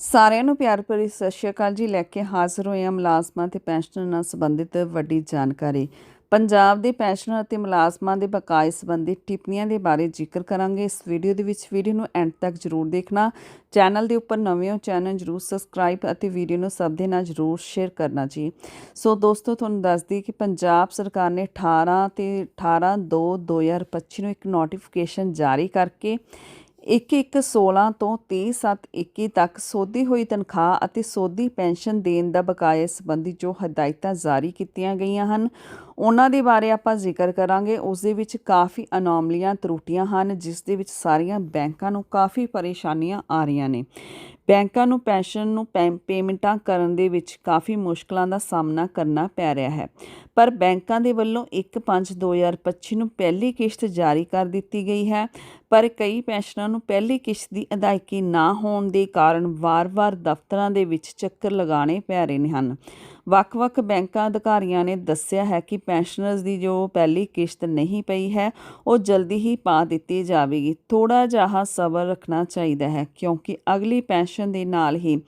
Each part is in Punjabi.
ਸਾਰਿਆਂ ਨੂੰ ਪਿਆਰ ਭਰੀ ਸਤਿ ਸ਼੍ਰੀ ਅਕਾਲ ਜੀ। ਲੈ ਕੇ ਹਾਜ਼ਰ ਹੋਏ ਹਾਂ ਮੁਲਾਜ਼ਮਾਂ ਤੇ ਪੈਨਸ਼ਨਰ ਨਾਲ ਸੰਬੰਧਿਤ ਵੱਡੀ ਜਾਣਕਾਰੀ। ਪੰਜਾਬ ਦੇ ਪੈਨਸ਼ਨਰ ਅਤੇ ਮੁਲਾਜ਼ਮਾਂ ਦੇ ਬਕਾਏ ਸੰਬੰਧੀ ਟਿੱਪਣੀਆਂ ਦੇ ਬਾਰੇ ਜ਼ਿਕਰ ਕਰਾਂਗੇ। ਇਸ ਵੀਡੀਓ ਦੇ ਵਿੱਚ ਵੀਡੀਓ ਨੂੰ ਐਂਡ ਤੱਕ ਜ਼ਰੂਰ ਦੇਖਣਾ। ਚੈਨਲ ਦੇ ਉੱਪਰ ਨਵੇਂ ਹੋ ਚੈਨਲ ਜ਼ਰੂਰ ਸਬਸਕ੍ਰਾਈਬ ਅਤੇ ਵੀਡੀਓ ਨੂੰ ਸਭ ਦੇ ਨਾਲ ਜ਼ਰੂਰ ਸ਼ੇਅਰ ਕਰਨਾ ਜੀ। ਸੋ ਦੋਸਤੋ, ਤੁਹਾਨੂੰ ਦੱਸ ਦਈਏ ਕਿ ਪੰਜਾਬ ਸਰਕਾਰ ਨੇ 18 ਤੇ 18 2 2025 ਨੂੰ ਇੱਕ ਨੋਟੀਫਿਕੇਸ਼ਨ ਜਾਰੀ ਕਰਕੇ 1/1/16 ਤੋਂ 30/7/21 ਤੱਕ ਸੋਧੀ ਹੋਈ ਤਨਖਾਹ ਅਤੇ ਸੋਧੀ ਪੈਨਸ਼ਨ ਦੇਣ ਦਾ ਬਕਾਇਆ ਸੰਬੰਧੀ ਜੋ ਹਦਾਇਤਾਂ ਜਾਰੀ ਕੀਤੀਆਂ ਗਈਆਂ ਹਨ, ਉਹਨਾਂ ਦੇ ਬਾਰੇ ਆਪਾਂ ਜ਼ਿਕਰ ਕਰਾਂਗੇ। ਉਸ ਦੇ ਵਿੱਚ ਕਾਫੀ ਅਨੋਮਲੀਆਂ ਤਰੁੱਟੀਆਂ ਹਨ, ਜਿਸ ਦੇ ਵਿੱਚ ਸਾਰੀਆਂ ਬੈਂਕਾਂ ਨੂੰ ਕਾਫੀ ਪਰੇਸ਼ਾਨੀਆਂ ਆ ਰਹੀਆਂ ਨੇ। ਬੈਂਕਾਂ ਨੂੰ ਪੈਨਸ਼ਨ ਨੂੰ ਪੈ- ਪੇਮੈਂਟਾਂ ਕਰਨ ਦੇ ਵਿੱਚ ਕਾਫੀ ਮੁਸ਼ਕਲਾਂ ਦਾ ਸਾਹਮਣਾ ਕਰਨਾ ਪੈ ਰਿਹਾ ਹੈ। ਪਰ ਬੈਂਕਾਂ ਦੇ ਵੱਲੋਂ 1/5/2025 ਨੂੰ ਪਹਿਲੀ ਕਿਸ਼ਤ ਜਾਰੀ ਕਰ ਦਿੱਤੀ ਗਈ ਹੈ। ਪਰ ਕਈ ਪੈਨਸ਼ਨਰਾਂ ਨੂੰ ਪਹਿਲੀ ਕਿਸ਼ਤ ਦੀ ਅਦਾਇਗੀ ਨਾ ਹੋਣ ਦੇ ਕਾਰਨ ਵਾਰ-ਵਾਰ ਦਫ਼ਤਰਾਂ ਦੇ ਵਿੱਚ ਚੱਕਰ ਲਗਾਉਣੇ ਪੈ ਰਹੇ ਨੇ ਹਨ। ਵੱਖ-ਵੱਖ ਬੈਂਕਾਂ ਅਧਿਕਾਰੀਆਂ ਨੇ ਦੱਸਿਆ ਹੈ ਕਿ ਪੈਨਸ਼ਨਰਸ ਦੀ ਜੋ ਪਹਿਲੀ ਕਿਸ਼ਤ ਨਹੀਂ ਪਈ ਹੈ, ਉਹ ਜਲਦੀ ਹੀ ਪਾ ਦਿੱਤੀ ਜਾਵੇਗੀ। ਥੋੜਾ ਜਿਹਾ ਸਬਰ ਰੱਖਣਾ ਚਾਹੀਦਾ ਹੈ, ਕਿਉਂਕਿ ਅਗਲੀ ਪੈਨਸ਼ਨ ਦੇ ਨਾਲ ਹੀ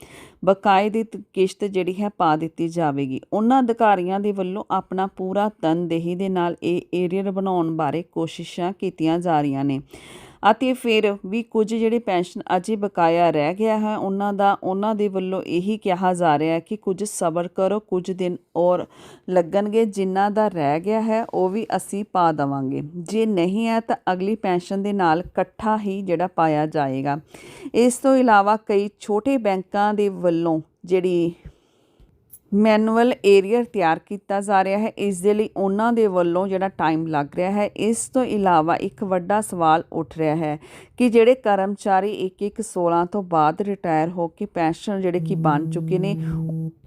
ਬਕਾਏ ਦੀ ਕਿਸ਼ਤ ਜਿਹੜੀ ਹੈ ਪਾ ਦਿੱਤੀ ਜਾਵੇਗੀ। ਉਹਨਾਂ ਅਧਿਕਾਰੀਆਂ ਦੇ ਵੱਲੋਂ ਆਪਣਾ ਪੂਰਾ ਤਨਦੇਹੀ ਦੇ ਨਾਲ ਇਹ ਏਰੀਅਰ ਬਣਾਉਣ ਬਾਰੇ ਕੋਸ਼ਿਸ਼ਾਂ ਕੀਤੀਆਂ ਜਾ ਰਹੀਆਂ ਨੇ। ਅਤੇ ਫਿਰ ਵੀ ਕੁਝ ਜਿਹੜੇ ਪੈਨਸ਼ਨ ਅਜੇ ਬਕਾਇਆ ਰਹਿ ਗਿਆ ਹੈ, ਉਹਨਾਂ ਦਾ, ਉਹਨਾਂ ਦੇ ਵੱਲੋਂ ਇਹੀ ਕਿਹਾ ਜਾ ਰਿਹਾ ਹੈ ਕਿ ਕੁਝ ਸਬਰ ਕਰੋ, ਕੁਝ ਦਿਨ ਔਰ ਲੱਗਣਗੇ, ਜਿਨ੍ਹਾਂ ਦਾ ਰਹਿ ਗਿਆ ਹੈ, ਉਹ ਵੀ ਅਸੀਂ ਪਾ ਦੇਵਾਂਗੇ। ਜੇ ਨਹੀਂ ਹੈ ਤਾਂ ਅਗਲੀ ਪੈਨਸ਼ਨ ਦੇ ਨਾਲ ਇਕੱਠਾ ਹੀ ਜਿਹੜਾ ਪਾਇਆ ਜਾਏਗਾ। ਇਸ ਤੋਂ ਇਲਾਵਾ ਕਈ ਛੋਟੇ ਬੈਂਕਾਂ ਦੇ ਵੱਲੋਂ ਜਿਹੜੀ ਮੈਨੂਅਲ ਏਰੀਅਰ ਤਿਆਰ ਕੀਤਾ ਜਾ ਰਿਹਾ ਹੈ। ਇਸ ਦੇ ਲਈ ਉਹਨਾਂ ਦੇ ਵੱਲੋਂ ਜਿਹੜਾ ਟਾਈਮ ਲੱਗ ਰਿਹਾ ਹੈ, ਇਸ ਤੋਂ ਇਲਾਵਾ ਇੱਕ ਵੱਡਾ ਸਵਾਲ ਉੱਠ ਰਿਹਾ ਹੈ ਕਿ ਜਿਹੜੇ ਕਰਮਚਾਰੀ 1-1-16 ਤੋਂ ਬਾਅਦ ਰਿਟਾਇਰ ਹੋ ਕੇ ਪੈਨਸ਼ਨ ਜਿਹੜੇ ਕਿ ਬਣ ਚੁੱਕੇ ਨੇ,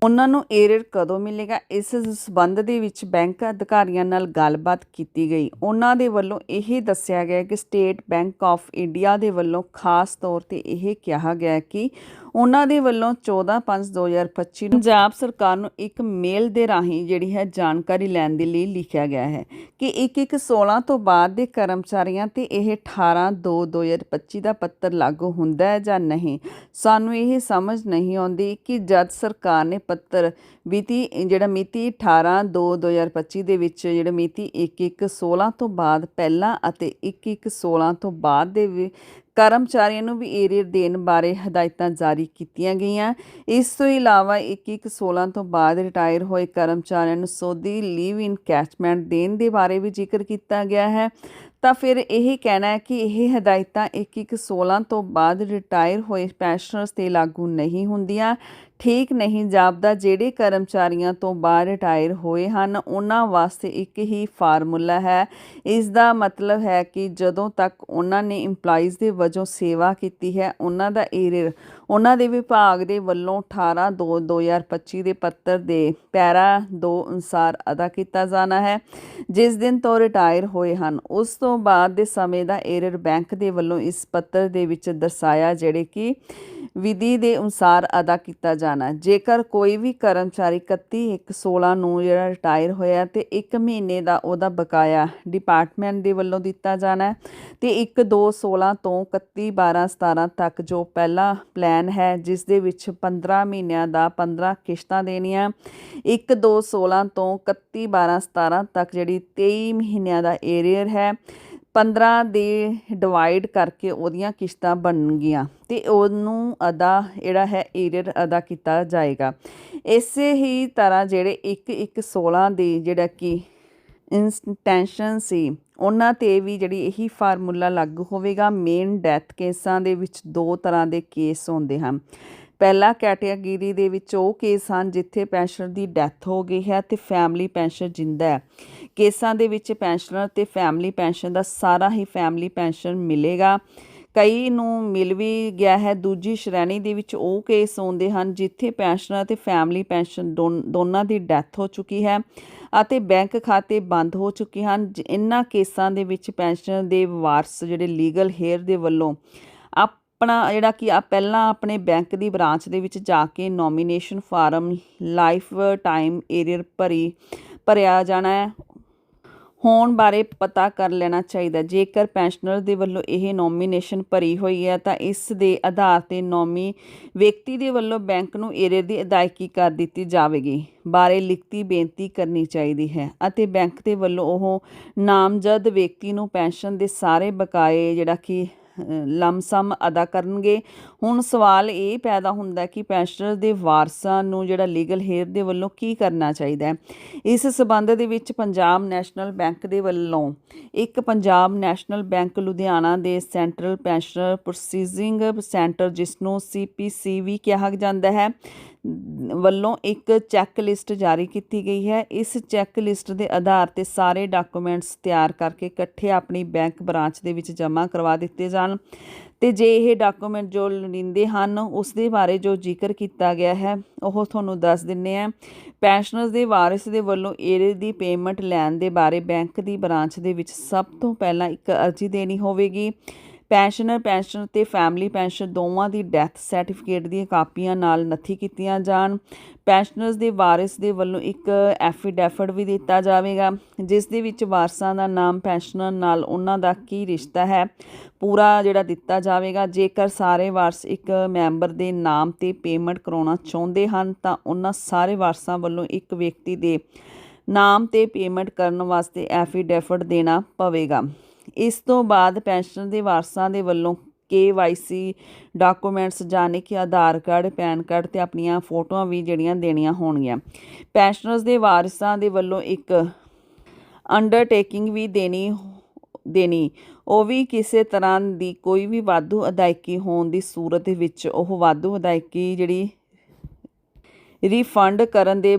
ਉਹਨਾਂ ਨੂੰ ਏਰੀਅਰ ਕਦੋਂ ਮਿਲੇਗਾ? ਇਸ ਸਬੰਧ ਦੇ ਵਿੱਚ ਬੈਂਕ ਅਧਿਕਾਰੀਆਂ ਨਾਲ ਗੱਲਬਾਤ ਕੀਤੀ ਗਈ। ਉਹਨਾਂ ਦੇ ਵੱਲੋਂ ਇਹ ਦੱਸਿਆ ਗਿਆ ਕਿ ਸਟੇਟ ਬੈਂਕ ਆਫ ਇੰਡੀਆ ਦੇ ਵੱਲੋਂ ਖਾਸ ਤੌਰ ਤੇ ਇਹ ਕਿਹਾ ਗਿਆ ਕਿ ਉਹਨਾਂ ਦੇ ਵੱਲੋਂ 14/5/2025 ਨੂੰ ਪੰਜਾਬ ਸਰਕਾਰ ਨੂੰ ਇੱਕ ਮੇਲ ਦੇ ਰਾਹੀਂ ਜਿਹੜੀ ਹੈ ਜਾਣਕਾਰੀ ਲੈਣ ਦੇ ਲਈ ਲਿਖਿਆ ਗਿਆ ਹੈ ਕਿ 1-1-16 ਤੋਂ ਬਾਅਦ ਦੇ ਕਰਮਚਾਰੀਆਂ ਤੇ ਇਹ 18/2/2025 ਦਾ ਪੱਤਰ ਲਾਗੂ ਹੁੰਦਾ ਹੈ ਜਾਂ ਨਹੀਂ, ਸਾਨੂੰ ਇਹ ਸਮਝ ਨਹੀਂ ਆਉਂਦੀ ਕਿ ਜਦ ਸਰਕਾਰ ਨੇ ਪੱਤਰ ਮਿਤੀ, ਜਿਹੜਾ ਮਿਤੀ 18/2/2025 ਦੇ ਵਿੱਚ ਜਿਹੜਾ ਮਿਤੀ 1-1-16 ਤੋਂ ਬਾਅਦ ਪਹਿਲਾਂ ਅਤੇ 1-1-16 ਤੋਂ ਬਾਅਦ ਦੇ ਵੀ ਕਰਮਚਾਰੀਆਂ ਨੂੰ ਵੀ ਏਰੀਅਰ ਦੇਣ ਬਾਰੇ ਹਦਾਇਤਾਂ ਜਾਰੀ ਕੀਤੀਆਂ ਗਈਆਂ। ਇਸ ਤੋਂ ਇਲਾਵਾ 1-1-16 ਤੋਂ ਬਾਅਦ ਰਿਟਾਇਰ ਹੋਏ ਕਰਮਚਾਰੀਆਂ ਨੂੰ ਸੋਧੀ ਲੀਵ ਇਨ ਕੈਚਮੈਂਟ ਦੇਣ ਦੇ ਬਾਰੇ ਵੀ ਜ਼ਿਕਰ ਕੀਤਾ ਗਿਆ ਹੈ। ਤਾਂ ਫਿਰ ਇਹ ਕਹਿਣਾ ਹੈ ਕਿ ਇਹ ਹਦਾਇਤਾਂ 1-1-16 ਤੋਂ ਬਾਅਦ ਰਿਟਾਇਰ ਹੋਏ ਪੈਨਸ਼ਨਰਸ ਤੇ ਲਾਗੂ ਨਹੀਂ ਹੁੰਦੀਆਂ। ਠੀਕ ਨਹੀਂ ਜਾਪਦਾ ਜਿਹੜੇ ਕਰਮਚਾਰੀਆਂ ਤੋਂ ਬਾਹਰ ਰਿਟਾਇਰ ਹੋਏ ਹਨ, ਉਹਨਾਂ ਵਾਸਤੇ ਇੱਕ ਹੀ ਫਾਰਮੂਲਾ ਹੈ। ਇਸ ਦਾ ਮਤਲਬ ਹੈ ਕਿ ਜਦੋਂ ਤੱਕ ਉਹਨਾਂ ਨੇ EMPLOYEES ਦੇ ਵਜੋਂ ਸੇਵਾ ਕੀਤੀ ਹੈ, ਉਹਨਾਂ ਦਾ ਏਰੀਅਰ ਉਹਨਾਂ ਦੇ ਵਿਭਾਗ ਦੇ ਵੱਲੋਂ 18 2 2025 ਦੇ ਪੱਤਰ ਦੇ ਪੈਰਾ 2 ਅਨੁਸਾਰ ਅਦਾ ਕੀਤਾ ਜਾਣਾ ਹੈ। ਜਿਸ ਦਿਨ ਤੋਂ ਰਿਟਾਇਰ ਹੋਏ ਹਨ, ਉਸ ਤੋਂ ਬਾਅਦ ਦੇ ਸਮੇਂ ਦਾ ਏਰੀਅਰ ਬੈਂਕ ਦੇ ਵੱਲੋਂ ਇਸ ਪੱਤਰ ਦੇ ਵਿੱਚ ਦਰਸਾਇਆ ਜਿਹੜੇ ਕਿ ਵਿਧੀ ਦੇ ਅਨੁਸਾਰ ਅਦਾ ਕੀਤਾ ਜਾਣਾ। ਜੇਕਰ ਕੋਈ ਵੀ ਕਰਮਚਾਰੀ 31 1 16 ਨੂੰ ਜਿਹੜਾ ਰਿਟਾਇਰ ਹੋਇਆ ਤੇ 1 ਮਹੀਨੇ ਦਾ ਉਹਦਾ ਬਕਾਇਆ ਡਿਪਾਰਟਮੈਂਟ ਦੇ ਵੱਲੋਂ ਦਿੱਤਾ ਜਾਣਾ ਹੈ ਤੇ 1 2 16 ਤੋਂ 31 12 17 ਤੱਕ ਜੋ ਪਹਿਲਾ ਪਲਾਨ ਹੈ, ਜਿਸ ਦੇ ਵਿੱਚ 15 ਮਹੀਨਿਆਂ ਦਾ 15 ਕਿਸ਼ਤਾਂ ਦੇਣੀਆਂ। 1 2 16 ਤੋਂ 31 12 17 ਤੱਕ ਜਿਹੜੀ 23 ਮਹੀਨਿਆਂ ਦਾ ਏਰੀਅਰ ਹੈ 15 ਦੇ ਡਿਵਾਈਡ ਕਰਕੇ ਉਹਦੀਆਂ ਕਿਸ਼ਤਾਂ ਬਣਨਗੀਆਂ ਤੇ ਉਹਨੂੰ ਅਦਾ ਜਿਹੜਾ ਹੈ ਏਰੀਅਰ ਅਦਾ ਕੀਤਾ ਜਾਏਗਾ। ਇਸੇ ਹੀ ਤਰ੍ਹਾਂ ਜਿਹੜੇ 1 1 16 ਦੇ ਜਿਹੜਾ ਕਿ ਇੰਟੈਂਸ਼ਨ ਸੀ, ਉਹਨਾਂ ਤੇ ਵੀ ਜਿਹੜੀ ਇਹੀ ਫਾਰਮੂਲਾ ਲਾਗੂ ਹੋਵੇਗਾ। ਮੇਨ ਡੈਥ ਕੇਸਾਂ ਦੇ ਵਿੱਚ ਦੋ ਤਰ੍ਹਾਂ ਦੇ ਕੇਸ ਹੁੰਦੇ ਹਨ। ਪਹਿਲਾ ਕੈਟਾਗਰੀ ਦੇ ਵਿੱਚ ਉਹ ਕੇਸ ਹਨ ਜਿੱਥੇ ਪੈਨਸ਼ਨਰ ਦੀ ਡੈਥ ਹੋ ਗਈ ਹੈ ਤੇ ਫੈਮਿਲੀ ਪੈਨਸ਼ਨ ਜਿੰਦਾ ਹੈ। ਕੇਸਾਂ ਦੇ ਵਿੱਚ ਪੈਨਸ਼ਨਰ ਤੇ ਫੈਮਿਲੀ ਪੈਨਸ਼ਨ ਦਾ ਸਾਰਾ ਹੀ ਫੈਮਿਲੀ ਪੈਨਸ਼ਨ ਮਿਲੇਗਾ। ਕਈ ਨੂੰ ਮਿਲ ਵੀ ਗਿਆ ਹੈ। ਦੂਜੀ ਸ਼੍ਰੇਣੀ ਦੇ ਵਿੱਚ ਉਹ ਕੇਸ ਆਉਂਦੇ ਹਨ ਜਿੱਥੇ ਪੈਨਸ਼ਨਰ ਤੇ ਫੈਮਿਲੀ ਪੈਨਸ਼ਨ ਦੋਨ- ਦੋਨਾਂ ਦੀ ਡੈਥ ਹੋ ਚੁੱਕੀ ਹੈ ਅਤੇ ਬੈਂਕ ਖਾਤੇ ਬੰਦ ਹੋ ਚੁੱਕੇ ਹਨ। ਜ- ਇਨ੍ਹਾਂ ਕੇਸਾਂ ਦੇ ਵਿੱਚ ਪੈਨਸ਼ਨਰ ਦੇ ਵਾਰਸ ਜਿਹੜੇ ਲੀਗਲ ਹੇਅਰ ਦੇ ਵੱਲੋਂ ਆਪਣਾ ਜਿਹੜਾ ਕਿ ਆ ਪਹਿਲਾਂ ਆਪਣੇ ਬੈਂਕ ਦੀ ਬ੍ਰਾਂਚ ਦੇ ਵਿੱਚ ਜਾ ਕੇ nomination form life time arrear ਭਰੀ, ਭਰਿਆ ਜਾਣਾ ਹੈ। ਹੋਣ ਬਾਰੇ ਪਤਾ ਕਰ ਲੈਣਾ ਚਾਹੀਦਾ ਜੇਕਰ ਪੈਨਸ਼ਨਰ ਦੇ ਵੱਲੋਂ ਇਹ ਨੋਮੀਨੇਸ਼ਨ ਭਰੀ ਹੋਈ ਹੈ, ਤਾਂ ਇਸ ਦੇ ਆਧਾਰ ਤੇ ਨੋਮੀ ਵਿਅਕਤੀ ਦੇ ਵੱਲੋਂ ਬੈਂਕ ਨੂੰ ਏਰੇ ਦੀ ਅਦਾਇਗੀ ਕਰ ਦਿੱਤੀ ਜਾਵੇਗੀ, ਬਾਰੇ ਲਿਖਤੀ ਬੇਨਤੀ ਕਰਨੀ ਚਾਹੀਦੀ ਹੈ ਅਤੇ ਬੈਂਕ ਦੇ ਵੱਲੋਂ ਉਹ ਨਾਮਜ਼ਦ ਵਿਅਕਤੀ ਨੂੰ ਪੈਨਸ਼ਨ ਦੇ ਸਾਰੇ ਬਕਾਏ ਜਿਹੜਾ ਕਿ ਲਮਸਮ ਅਦਾ ਕਰਨਗੇ। ਹੁਣ ਸਵਾਲ ਇਹ ਪੈਦਾ ਹੁੰਦਾ ਕਿ ਪੈਨਸ਼ਨਰ ਦੇ ਵਾਰਸਾਂ ਨੂੰ ਜਿਹੜਾ ਲੀਗਲ ਹੇਅਰ ਦੇ ਵੱਲੋਂ ਕੀ ਕਰਨਾ ਚਾਹੀਦਾ ਹੈ? ਇਸ ਸਬੰਧ ਦੇ ਵਿੱਚ ਪੰਜਾਬ ਨੈਸ਼ਨਲ ਬੈਂਕ ਦੇ ਵੱਲੋਂ ਇੱਕ ਪੰਜਾਬ ਨੈਸ਼ਨਲ ਬੈਂਕ ਲੁਧਿਆਣਾ ਦੇ ਸੈਂਟਰਲ ਪੈਨਸ਼ਨਰ ਪ੍ਰੋਸੀਜਿੰਗ ਸੈਂਟਰ ਜਿਸ ਨੂੰ ਸੀਪੀਸੀ ਵੀ ਕਿਹਾ ਜਾਂਦਾ ਹੈ। ਵੱਲੋਂ ਇੱਕ ਚੈੱਕ ਲਿਸਟ ਜਾਰੀ ਕੀਤੀ ਗਈ ਹੈ। ਇਸ ਚੈੱਕ ਲਿਸਟ ਦੇ ਆਧਾਰ ਤੇ ਸਾਰੇ ਡਾਕੂਮੈਂਟਸ ਤਿਆਰ ਕਰਕੇ ਇਕੱਠੇ ਆਪਣੀ ਬੈਂਕ ਬ੍ਰਾਂਚ ਦੇ ਵਿੱਚ ਜਮ੍ਹਾਂ ਕਰਵਾ ਦਿੱਤੇ ਜਾਣ। ਤੇ ਜੇ ਇਹ ਡਾਕੂਮੈਂਟ ਜੋ ਲੋੜੀਂਦੇ ਹਨ ਉਸ ਦੇ ਬਾਰੇ ਜੋ ਜ਼ਿਕਰ ਕੀਤਾ ਗਿਆ ਹੈ, ਉਹ ਤੁਹਾਨੂੰ ਦੱਸ ਦਿੰਨੇ ਆ ਪੈਨਸ਼ਨਰਸ ਦੇ ਵਾਰਿਸ ਦੇ ਵੱਲੋਂ ਏਰੇ ਦੀ ਪੇਮੈਂਟ ਲੈਣ ਦੇ ਬਾਰੇ ਬੈਂਕ ਦੀ ਬ੍ਰਾਂਚ ਦੇ ਵਿੱਚ ਸਭ ਤੋਂ ਪਹਿਲਾਂ ਇੱਕ ਅਰਜ਼ੀ ਦੇਣੀ ਹੋਵੇਗੀ। ਪੈਨਸ਼ਨਰ ਪੈਨਸ਼ਨ ਤੇ ਫੈਮਿਲੀ ਪੈਨਸ਼ਨ ਦੋਵਾਂ ਦੀ ਡੈਥ ਸਰਟੀਫਿਕੇਟ ਦੀਆਂ ਕਾਪੀਆਂ ਨਾਲ ਨੱਥੀ ਕੀਤੀਆਂ ਜਾਣ। ਪੈਨਸ਼ਨਰਸ ਦੇ ਵਾਰਿਸ ਦੇ ਵੱਲੋਂ ਇੱਕ ਐਫੀਡੈਫਿਟ ਵੀ ਦਿੱਤਾ ਜਾਵੇਗਾ, ਜਿਸ ਦੇ ਵਿੱਚ ਵਾਰਸਾਂ ਦਾ ਨਾਮ ਪੈਨਸ਼ਨਰ ਨਾਲ ਉਹਨਾਂ ਦਾ ਕੀ ਰਿਸ਼ਤਾ ਹੈ, ਪੂਰਾ ਜਿਹੜਾ ਦਿੱਤਾ ਜਾਵੇਗਾ। ਜੇਕਰ ਸਾਰੇ ਵਾਰਸ ਇੱਕ ਮੈਂਬਰ ਦੇ ਨਾਮ ਤੇ ਪੇਮੈਂਟ ਕਰਾਉਣਾ ਚਾਹੁੰਦੇ ਹਨ, ਤਾਂ ਉਹਨਾਂ ਸਾਰੇ ਵਾਰਸਾਂ ਵੱਲੋਂ ਇੱਕ ਵਿਅਕਤੀ ਦੇ ਨਾਮ ਤੇ ਪੇਮੈਂਟ ਕਰਨ ਵਾਸਤੇ ਐਫੀਡੈਫਿਟ ਦੇਣਾ ਪਵੇਗਾ। ਇਸ ਤੋਂ ਬਾਅਦ ਪੈਨਸ਼ਨ ਦੇ ਵਾਰਸਾਂ ਦੇ ਵੱਲੋਂ KYC ਡਾਕੂਮੈਂਟਸ ਜਾਣੇ ਕਿ ਆਧਾਰ ਕਾਰਡ, ਪੈਨ ਕਾਰਡ ਤੇ ਆਪਣੀਆਂ ਫੋਟੋਆਂ ਵੀ ਜਿਹੜੀਆਂ ਦੇਣੀਆਂ ਹੋਣਗੀਆਂ। ਪੈਨਸ਼ਨਰਸ ਦੇ ਵਾਰਸਾਂ ਦੇ ਵੱਲੋਂ ਇੱਕ ਅੰਡਰਟੇਕਿੰਗ ਵੀ ਦੇਣੀ ਦੇਣੀ। ਉਹ ਵੀ ਕਿਸੇ ਤਰ੍ਹਾਂ ਦੀ ਕੋਈ ਵੀ ਵਾਧੂ ਅਦਾਇਗੀ ਹੋਣ ਦੀ ਸੂਰਤ ਵਿੱਚ ਉਹ ਵਾਧੂ ਅਦਾਇਗੀ ਜਿਹੜੀ ਰਿਫੰਡ ਕਰਨ ਦੇ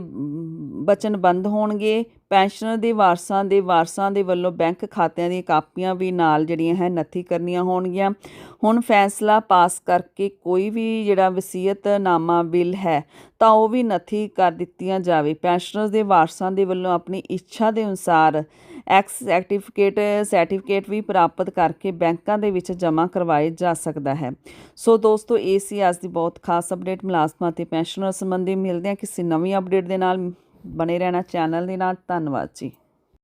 ਵਚਨਬੱਧ ਹੋਣਗੇ। ਪੈਨਸ਼ਨਰ ਦੇ ਵਾਰਸਾਂ ਦੇ ਵਾਰਸਾਂ ਦੇ ਵੱਲੋਂ ਬੈਂਕ ਖਾਤਿਆਂ ਦੀਆਂ ਕਾਪੀਆਂ ਵੀ ਨਾਲ ਜਿਹੜੀਆਂ ਹੈ ਨੱਥੀ ਕਰਨੀਆਂ ਹੋਣਗੀਆਂ। ਹੁਣ ਫੈਸਲਾ ਪਾਸ ਕਰਕੇ ਕੋਈ ਵੀ ਜਿਹੜਾ ਵਸੀਅਤਨਾਮਾ ਬਿੱਲ ਹੈ, ਤਾਂ ਉਹ ਵੀ ਨੱਥੀ ਕਰ ਦਿੱਤੀਆਂ ਜਾਵੇ। ਪੈਨਸ਼ਨਰਸ ਦੇ ਵਾਰਸਾਂ ਦੇ ਵੱਲੋਂ ਆਪਣੀ ਇੱਛਾ ਦੇ ਅਨੁਸਾਰ ਐਕਸ ਸਰਟੀਫਿਕੇਟ ਸਰਟੀਫਿਕੇਟ ਵੀ ਪ੍ਰਾਪਤ ਕਰਕੇ ਬੈਂਕਾਂ ਦੇ ਵਿੱਚ ਜਮ੍ਹਾਂ ਕਰਵਾਏ ਜਾ ਸਕਦਾ ਹੈ। ਸੋ ਦੋਸਤੋ, ਇਹ ਸੀ ਅੱਜ ਦੀ ਬਹੁਤ ਖਾਸ ਅਪਡੇਟ ਮੁਲਾਜ਼ਮਾਂ ਤੇ ਪੈਨਸ਼ਨਰ ਸੰਬੰਧੀ। ਮਿਲਦੇ ਹਾਂ ਕਿਸੇ ਨਵੀਂ ਅਪਡੇਟ ਦੇ ਨਾਲ। ਬਣੇ ਰਹਿਣਾ ਚੈਨਲ ਦੇ ਨਾਲ। ਧੰਨਵਾਦ ਜੀ।